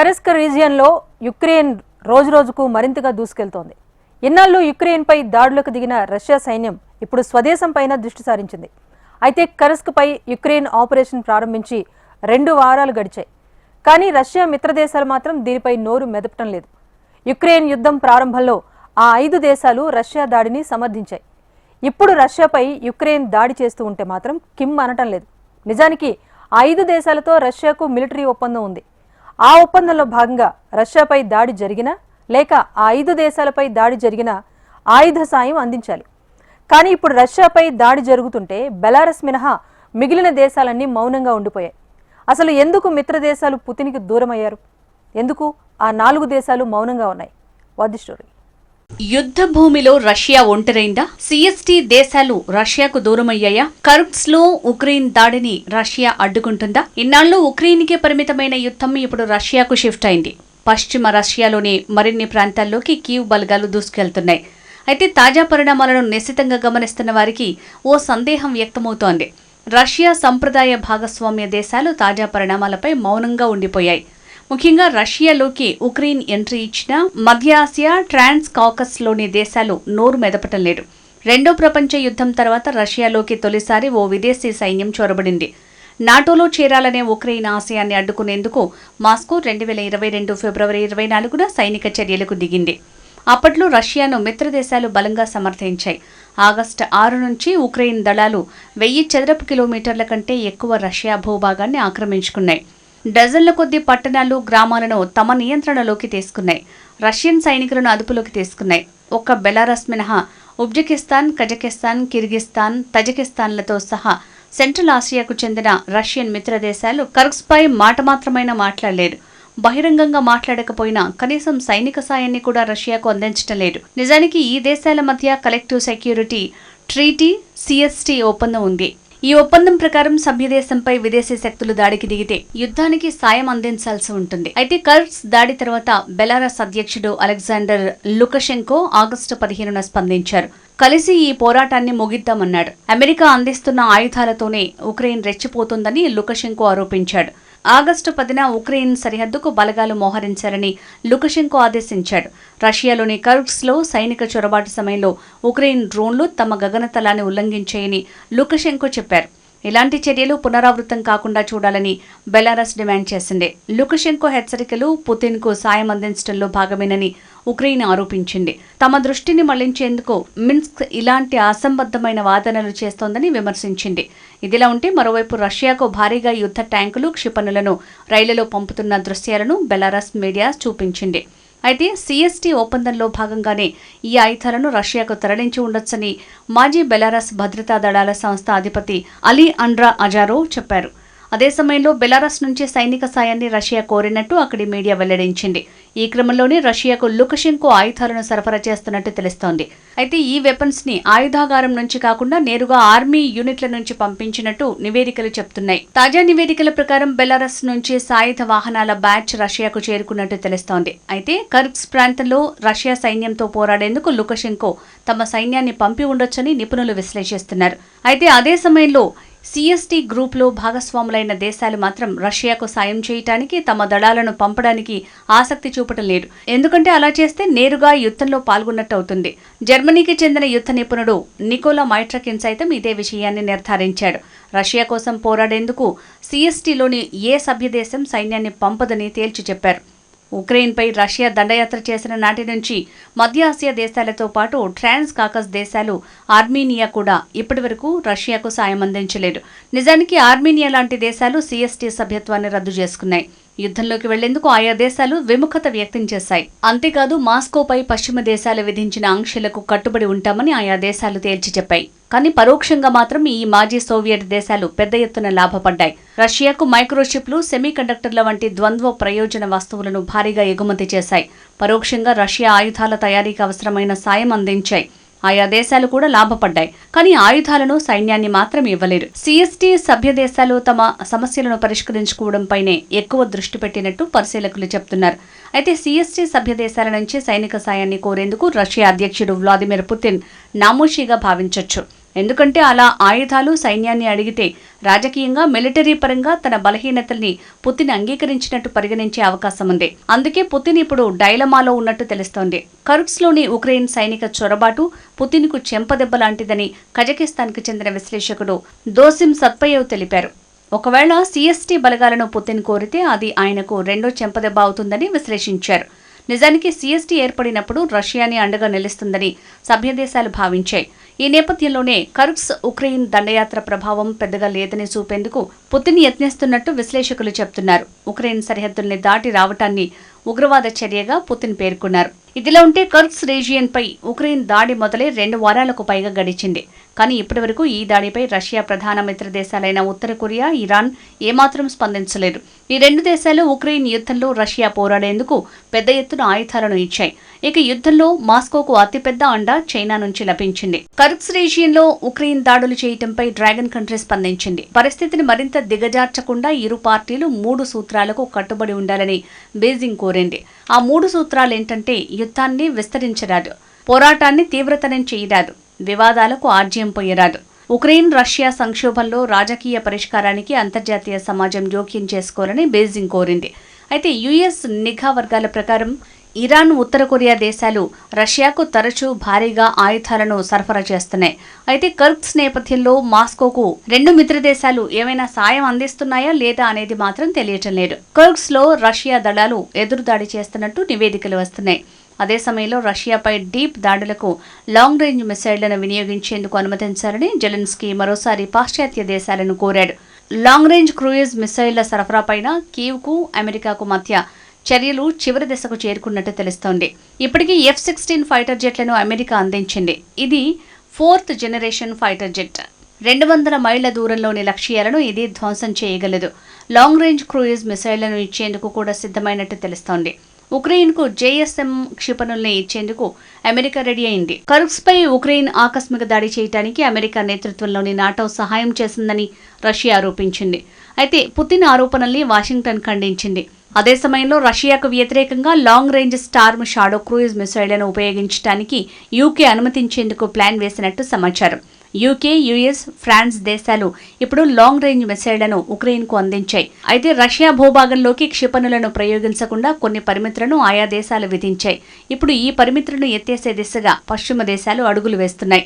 కరెస్క్ రీజియన్లో Ukraine రోజురోజుకు మరింతగా దూసుకెళ్తోంది. ఇన్నాళ్ళు యుక్రెయిన్పై దాడులకు దిగిన రష్యా సైన్యం ఇప్పుడు స్వదేశంపైన దృష్టి సారించింది. అయితే కరస్క్పై యుక్రెయిన్ ఆపరేషన్ ప్రారంభించి రెండు వారాలు గడిచాయి. కానీ రష్యా మిత్రదేశాలు మాత్రం దీనిపై నోరు మెదపటం లేదు. యుక్రెయిన్ యుద్ధం ప్రారంభంలో ఆ ఐదు దేశాలు రష్యా దాడిని సమర్థించాయి. ఇప్పుడు రష్యాపై యుక్రెయిన్ దాడి చేస్తూ ఉంటే మాత్రం కిమ్ అనటం లేదు. నిజానికి ఆ ఐదు దేశాలతో రష్యాకు మిలిటరీ ఒప్పందం ఉంది. ఆ ఒప్పందంలో భాగంగా రష్యాపై దాడి జరిగినా లేక ఆ ఐదు దేశాలపై దాడి జరిగినా ఆయుధ సాయం అందించాలి. కానీ ఇప్పుడు రష్యాపై దాడి జరుగుతుంటే బెలారస్ మినహా మిగిలిన దేశాలన్నీ మౌనంగా ఉండిపోయాయి. అసలు ఎందుకు మిత్ర దేశాలు పుతినికి దూరమయ్యారు? ఎందుకు ఆ నాలుగు దేశాలు మౌనంగా ఉన్నాయి? What the story. యుద్ధ భూమిలో రష్యా ఒంటరైందా? సిఎస్టి దేశాలు రష్యాకు దూరమయ్యాయా? కర్బ్స్లో ఉక్రెయిన్ దాడిని రష్యా అడ్డుకుంటుందా? ఇన్నాళ్ళు ఉక్రెయిన్కే పరిమితమైన యుద్ధం ఇప్పుడు రష్యాకు షిఫ్ట్ అయింది. పశ్చిమ రష్యాలోని మరిన్ని ప్రాంతాల్లోకి కీవ్ బలగాలు దూసుకెళ్తున్నాయి. అయితే తాజా పరిణామాలను నిశితంగా గమనిస్తున్న వారికి ఓ సందేహం వ్యక్తమవుతోంది. రష్యా సంప్రదాయ భాగస్వామ్య దేశాలు తాజా పరిణామాలపై మౌనంగా ఉండిపోయాయి. ముఖ్యంగా రష్యాలోకి ఉక్రెయిన్ ఎంట్రీ ఇచ్చిన మధ్య ఆసియా ట్రాన్స్ కాకస్లోని దేశాలు నోరు మెదపటం లేదు. రెండో ప్రపంచ యుద్ధం తర్వాత రష్యాలోకి తొలిసారి ఓ విదేశీ సైన్యం చొరబడింది. నాటోలో చేరాలనే ఉక్రెయిన్ ఆశయాన్ని అడ్డుకునేందుకు మాస్కో రెండు వేల ఇరవై రెండు ఫిబ్రవరి ఇరవై నాలుగున సైనిక చర్యలకు దిగింది. అప్పట్లో రష్యాను మిత్రదేశాలు బలంగా సమర్థించాయి. ఆగస్టు ఆరు నుంచి ఉక్రెయిన్ దళాలు వెయ్యి చదరపు కిలోమీటర్ల కంటే ఎక్కువ రష్యా భూభాగాన్ని ఆక్రమించుకున్నాయి. డజన్ల కొద్ది పట్టణాలు గ్రామాలను తమ నియంత్రణలోకి తీసుకున్నాయి. రష్యన్ సైనికులను అదుపులోకి తీసుకున్నాయి. ఒక్క బెలారస్ మినహా ఉజ్బెకిస్తాన్ కజకిస్తాన్ కిర్గిస్తాన్ తజకిస్తాన్లతో సహా సెంట్రల్ ఆసియాకు చెందిన రష్యన్ మిత్ర దేశాలు కర్గ్స్పై మాట మాత్రమైనా మాట్లాడలేదు. బహిరంగంగా మాట్లాడకపోయినా కనీసం సైనిక సాయాన్ని కూడా రష్యాకు అందించడం లేదు. నిజానికి ఈ దేశాల మధ్య కలెక్టివ్ సెక్యూరిటీ ట్రీటీ సిఎస్టీ ఒప్పందం ఉంది. ఈ ఒప్పందం ప్రకారం సభ్యదేశంపై విదేశీ శక్తులు దాడికి దిగితే యుద్ధానికి సాయం అందించాల్సి ఉంటుంది. అయితే కర్బ్స్ దాడి తర్వాత బెలారస్ అధ్యక్షుడు అలెగ్జాండర్ లుకషెంకో ఆగస్టు పదిహేనున స్పందించారు. కలిసి ఈ పోరాటాన్ని ముగిద్దామన్నాడు. అమెరికా అందిస్తున్న ఆయుధాలతోనే ఉక్రెయిన్ రెచ్చిపోతుందని లుకషెంకో ఆరోపించాడు. ఆగస్టు పదిన ఉక్రెయిన్ సరిహద్దుకు బలగాలు మోహరించారని లుకషెంకో ఆదేశించాడు. రష్యాలోని కర్గ్స్లో సైనిక చొరబాటు సమయంలో ఉక్రెయిన్ డ్రోన్లు తమ గగనతలాన్ని ఉల్లంఘించాయని లుకషెంకో చెప్పారు. ఇలాంటి చర్యలు పునరావృతం కాకుండా చూడాలని బెలారస్ డిమాండ్ చేసింది. లుకషెంకో హెచ్చరికలు పుతిన్కు సాయం అందించడంలో భాగమేనని ఉక్రెయిన్ ఆరోపించింది. తమ దృష్టిని మళ్ళించేందుకు మిన్స్క్ ఇలాంటి అసంబద్ధమైన వాదనలు చేస్తోందని విమర్శించింది. ఇదిలా ఉంటే మరోవైపు రష్యాకు భారీగా యుద్ధ ట్యాంకులు క్షిపణులను రైళ్ళలో పంపుతున్న దృశ్యాలను బెలారస్ మీడియా చూపించింది. అయితే సిఎస్టీ ఒప్పందంలో భాగంగానే ఈ ఆయుధాలను రష్యాకు తరలించి ఉండొచ్చని మాజీ బెలారస్ భద్రతా దళాల సంస్థ అధిపతి అలీ అండ్రా అజారో చెప్పారు. అదే సమయంలో బెలారస్ నుంచి సైనిక సాయాన్ని రష్యా కోరినట్టు అక్కడి మీడియా వెల్లడించింది. ఈ క్రమంలోనే రష్యాకు లుకషెంకో ఆయుధాలను సరఫరా చేస్తున్నట్టు తెలుస్తోంది. అయితే ఈ వెపన్స్ని ఆయుధాగారం నుంచి కాకుండా నేరుగా ఆర్మీ యూనిట్ల నుంచి పంపించినట్టు నివేదికలు చెప్తున్నాయి. తాజా నివేదికల ప్రకారం బెలారస్ నుంచి సాయుధ వాహనాల బ్యాచ్ రష్యాకు చేరుకున్నట్టు తెలుస్తోంది. అయితే కర్బ్స్ ప్రాంతంలో రష్యా సైన్యంతో పోరాడేందుకు లుకషెంకో తమ సైన్యాన్ని పంపి ఉండొచ్చని నిపుణులు విశ్లేషిస్తున్నారు. అయితే అదే సమయంలో సిఎస్టీ గ్రూప్లో భాగస్వాములైన దేశాలు మాత్రం రష్యాకు సాయం చేయటానికి తమ దళాలను పంపడానికి ఆసక్తి చూపటం లేదు. ఎందుకంటే అలా చేస్తే నేరుగా యుద్ధంలో పాల్గొన్నట్టు అవుతుంది. జర్మనీకి చెందిన యుద్ధ నిపుణుడు నికోలా మైట్రకిన్ సైతం ఇదే విషయాన్ని నిర్ధారించాడు. రష్యా కోసం పోరాడేందుకు సిఎస్టీలోని ఏ సభ్యదేశం సైన్యాన్ని పంపదని తేల్చి చెప్పారు. ఉక్రెయిన్పై రష్యా దండయాత్ర చేసిన నాటి నుంచి మధ్య ఆసియా దేశాలతో పాటు ట్రాన్స్ కాకస్ దేశాలు ఆర్మీనియా కూడా ఇప్పటివరకు రష్యాకు సాయం అందించలేదు. నిజానికి ఆర్మీనియా లాంటి దేశాలు సిఎస్టీ సభ్యత్వాన్ని రద్దు చేసుకున్నాయి. యుద్ధంలోకి వెళ్ళేందుకు ఆయా దేశాలు విముఖత వ్యక్తం చేశాయి. అంతేకాదు మాస్కోపై పశ్చిమ దేశాలు విధించిన ఆంక్షలకు కట్టుబడి ఉంటామని ఆయా దేశాలు తేల్చి చెప్పాయి. కానీ పరోక్షంగా మాత్రం ఈ మాజీ సోవియట్ దేశాలు పెద్ద ఎత్తున లాభపడ్డాయి. రష్యాకు మైక్రోషిప్లు సెమీకండక్టర్ల వంటి ద్వంద్వ ప్రయోజన వస్తువులను భారీగా ఎగుమతి చేశాయి. పరోక్షంగా రష్యా ఆయుధాల తయారీకి అవసరమైన సాయం అందించాయి. ఆయా దేశాలు కూడా లాభపడ్డాయి. కానీ ఆయుధాలను సైన్యాన్ని మాత్రం ఇవ్వలేరు సిఎస్టీ సభ్య దేశాలు తమ సమస్యలను పరిష్కరించుకోవడంపైనే ఎక్కువ దృష్టి పెట్టినట్టు పరిశీలకులు చెప్తున్నారు అయితే సిఎస్టీ సభ్య దేశాల నుంచి సైనిక సాయాన్ని కోరేందుకు రష్యా అధ్యక్షుడు వ్లాదిమిర్ పుతిన్ నామోషిగా భావించొచ్చు. ఎందుకంటే అలా ఆయుధాలు సైన్యాన్ని అడిగితే రాజకీయంగా మిలిటరీ పరంగా తన బలహీనతల్ని పుతిన్ అంగీకరించినట్టు పరిగణించే అవకాశం ఉంది అందుకే పుతిన్ ఇప్పుడు డైలమాలో ఉన్నట్టు తెలుస్తోంది. కరుప్స్లోని ఉక్రెయిన్ సైనిక చొరబాటు పుతిన్కు చెంపదెబ్బ లాంటిదని కజకిస్తాన్కు చెందిన విశ్లేషకుడు దోసిం సత్పయేవ్ తెలిపారు. ఒకవేళ సిఎస్టీ బలగాలను పుతిన్ కోరితే అది ఆయనకు రెండో చెంపదెబ్బ అవుతుందని విశ్లేషించారు. నిజానికి సీఎస్టీ ఏర్పడినప్పుడు రష్యాని అండగా నిలుస్తుందని సభ్యదేశాలు భావించాయి. ఈ నేపథ్యంలోనే కరుక్స్ ఉక్రెయిన్ దండయాత్ర ప్రభావం పెద్దగా లేదని చూపేందుకు పుతిన్ యత్నిస్తున్నట్టు విశ్లేషకులు చెబుతున్నారు ఉక్రెయిన్ సరిహద్దుల్ని దాటి రావటాన్ని ఉగ్రవాద చర్యగా పుతిన్ పేర్కొన్నారు. ఇదిలా ఉంటే కర్క్స్ రేజియన్పై ఉక్రెయిన్ దాడి మొదలై రెండు వారాలకు పైగా గడిచింది. కానీ ఇప్పటివరకు ఈ దాడిపై రష్యా ప్రధాన మిత్ర దేశాలైన ఉత్తర కొరియా ఇరాన్ ఏమాత్రం స్పందించలేదు. ఈ రెండు దేశాలు ఉక్రెయిన్ యుద్ధంలో రష్యా పోరాడేందుకు పెద్ద ఎత్తున ఆయుధాలను ఇచ్చాయి. ఇక యుద్ధంలో మాస్కోకు అతిపెద్ద అండ చైనా నుంచి లభించింది. కర్క్స్ రీజియన్లో ఉక్రెయిన్ దాడులు చేయటంపై డ్రాగన్ కంట్రీ స్పందించింది. పరిస్థితిని మరింత దిగజార్చకుండా ఇరు పార్టీలు మూడు సూత్రాలకు కట్టుబడి ఉండాలని బీజింగ్ కోరింది. ఆ మూడు సూత్రాలు ఏంటంటే యుద్ధాన్ని విస్తరించరాదు పోరాటాన్ని తీవ్రతరం చేయరాదు వివాదాలకు ఆర్జ్యం పోయరాదు ఉక్రెయిన్ రష్యా సంక్షోభంలో రాజకీయ పరిష్కారానికి అంతర్జాతీయ సమాజం జోక్యం చేసుకోవాలని బీజింగ్ కోరింది. అయితే యుఎస్ నిఘా వర్గాల ప్రకారం ఇరాన్ ఉత్తర కొరియా దేశాలు రష్యాకు తరచూ భారీగా ఆయుధాలను సరఫరా చేస్తున్నాయి. అయితే కర్క్స్ నేపథ్యంలో మాస్కోకు రెండు మిత్ర దేశాలు ఏమైనా సాయం అందిస్తున్నాయా లేదా అనేది మాత్రం తెలియటం లేదు. కర్క్స్లో రష్యా దళాలు ఎదురుదాడి చేస్తున్నట్టు నివేదికలు వస్తున్నాయి. అదే సమయంలో రష్యాపై డీప్ దాడులకు లాంగ్ రేంజ్ మిసైళ్ళను వినియోగించేందుకు అనుమతించాలని జెలెన్స్కీ మరోసారి పాశ్చాత్య దేశాలను కోరాడు. లాంగ్ రేంజ్ క్రూయిజ్ మిసైళ్ళ సరఫరాపైన కీవ్కు అమెరికాకు మధ్య చర్యలు చివరి దశకు చేరుకున్నట్టు తెలుస్తోంది. ఇప్పటికీ ఎఫ్ సిక్స్టీన్ ఫైటర్ జెట్లను అమెరికా అందించింది. ఇది ఫోర్త్ జనరేషన్ ఫైటర్ జెట్ రెండు వందల మైళ్ళ దూరంలోని లక్ష్యాలను ఇది ధ్వంసం చేయగలదు. లాంగ్ రేంజ్ క్రూయిజ్ మిసైళ్ళను ఇచ్చేందుకు కూడా సిద్ధమైనట్టు తెలుస్తోంది. ఉక్రెయిన్కు జేఎస్ఎం క్షిపణుల్ని ఇచ్చేందుకు అమెరికా రెడీ అయింది. కరుక్స్పై ఉక్రెయిన్ ఆకస్మిక దాడి చేయడానికి అమెరికా నేతృత్వంలోని నాటో సహాయం చేసిందని రష్యా ఆరోపించింది. అయితే పుతిన్ ఆరోపణల్ని వాషింగ్టన్ ఖండించింది. అదే సమయంలో రష్యాకు వ్యతిరేకంగా long range storm shadow cruise మిసైళ్ళను ఉపయోగించడానికి యూకే అనుమతించేందుకు ప్లాన్ వేసినట్టు సమాచారం. యూకే యుఎస్ ఫ్రాన్స్ దేశాలు ఇప్పుడు లాంగ్ రేంజ్ మిసైళ్ళను ఉక్రెయిన్కు అందించాయి. అయితే రష్యా భూభాగంలోకి క్షిపణులను ప్రయోగించకుండా కొన్ని పరిమితులను ఆయా దేశాలు విధించాయి. ఇప్పుడు ఈ పరిమితులను ఎత్తేసే దిశగా పశ్చిమ దేశాలు అడుగులు వేస్తున్నాయి.